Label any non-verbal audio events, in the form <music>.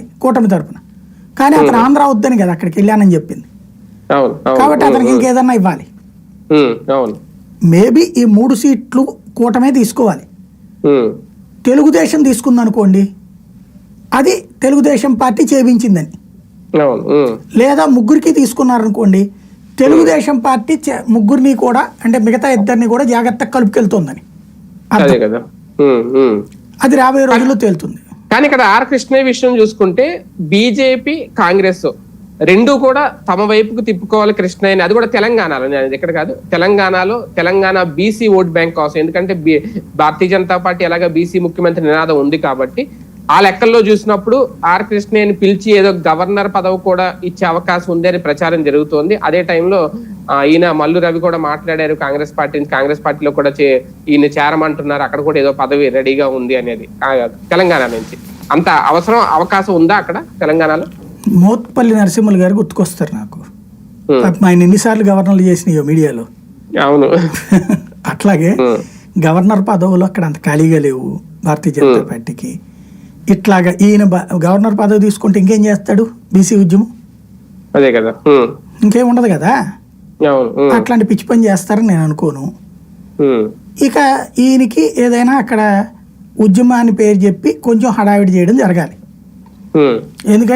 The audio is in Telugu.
ఇవ్వాలి కూటమి తరపున. కానీ అతను ఆంధ్ర వద్దని కదా అక్కడికి వెళ్ళానని చెప్పింది. కాబట్టి అతనికి ఇంకేదన్నా ఇవ్వాలి. మేబీ ఈ మూడు సీట్లు కూటమే తీసుకోవాలి. తెలుగుదేశం తీసుకుందనుకోండి అది తెలుగుదేశం పార్టీ చేపించిందని లేదా ముగ్గురికి తీసుకున్నారనుకోండి తెలుగుదేశం పార్టీ ముగ్గురిని కూడా అంటే మిగతా ఇద్దరిని కూడా జాగ్రత్తగా కలుపుకెళ్తుందని. అది రాబోయే రోజుల్లో తేలుతుంది. కానీ ఇక్కడ ఆర్ కృష్ణ విషయం చూసుకుంటే బీజేపీ కాంగ్రెస్ రెండు కూడా తమ వైపుకు తిప్పుకోవాలి కృష్ణయ్యని. అది కూడా తెలంగాణలో. నేను ఇక్కడ కాదు. తెలంగాణలో తెలంగాణ బీసీ ఓట్ బ్యాంక్ కోసం. ఎందుకంటే బి- భారతీయ జనతా పార్టీ ఎలాగ బీసీ ముఖ్యమంత్రి నినాదం ఉంది కాబట్టి ఆ లెక్కల్లో చూసినప్పుడు ఆర్ కృష్ణయ్యని పిలిచి ఏదో గవర్నర్ పదవి కూడా ఇచ్చే అవకాశం ఉంది అని ప్రచారం జరుగుతోంది. అదే టైంలో ఈయన మల్లు రవి కూడా మాట్లాడారు కాంగ్రెస్ పార్టీ కాంగ్రెస్ పార్టీలో కూడా చే- ఈయన చేరమంటున్నారు. అక్కడ కూడా ఏదో పదవి రెడీగా ఉంది అనేది. తెలంగాణ నుంచి. అంత అవసరం అవకాశం ఉందా అక్కడ తెలంగాణలో? మోత్పల్లి నరసింహులు గారు గుర్తుకొస్తారు నాకు. ఆయన ఎన్నిసార్లు గవర్నర్లు చేసినాయో మీడియాలో. అవును. <laughs> అట్లాగే గవర్నర్ పదవులు అక్కడ అంత ఖాళీగా లేవు. భారతీయ జనతా పార్టీకి. ఇట్లాగా ఈయన గవర్నర్ పదవి తీసుకుంటే ఇంకేం చేస్తాడు బీసీ ఉద్యమం? అదే కదా. ఇంకేం ఉండదు కదా? అట్లాంటి పిచ్చి పని చేస్తారని నేను అనుకోను. ఇక ఈయనకి ఏదైనా అక్కడ ఉద్యమాన్ని పేరు చెప్పి కొంచెం హడావిడి చేయడం జరగాలి. ఎందుకంటే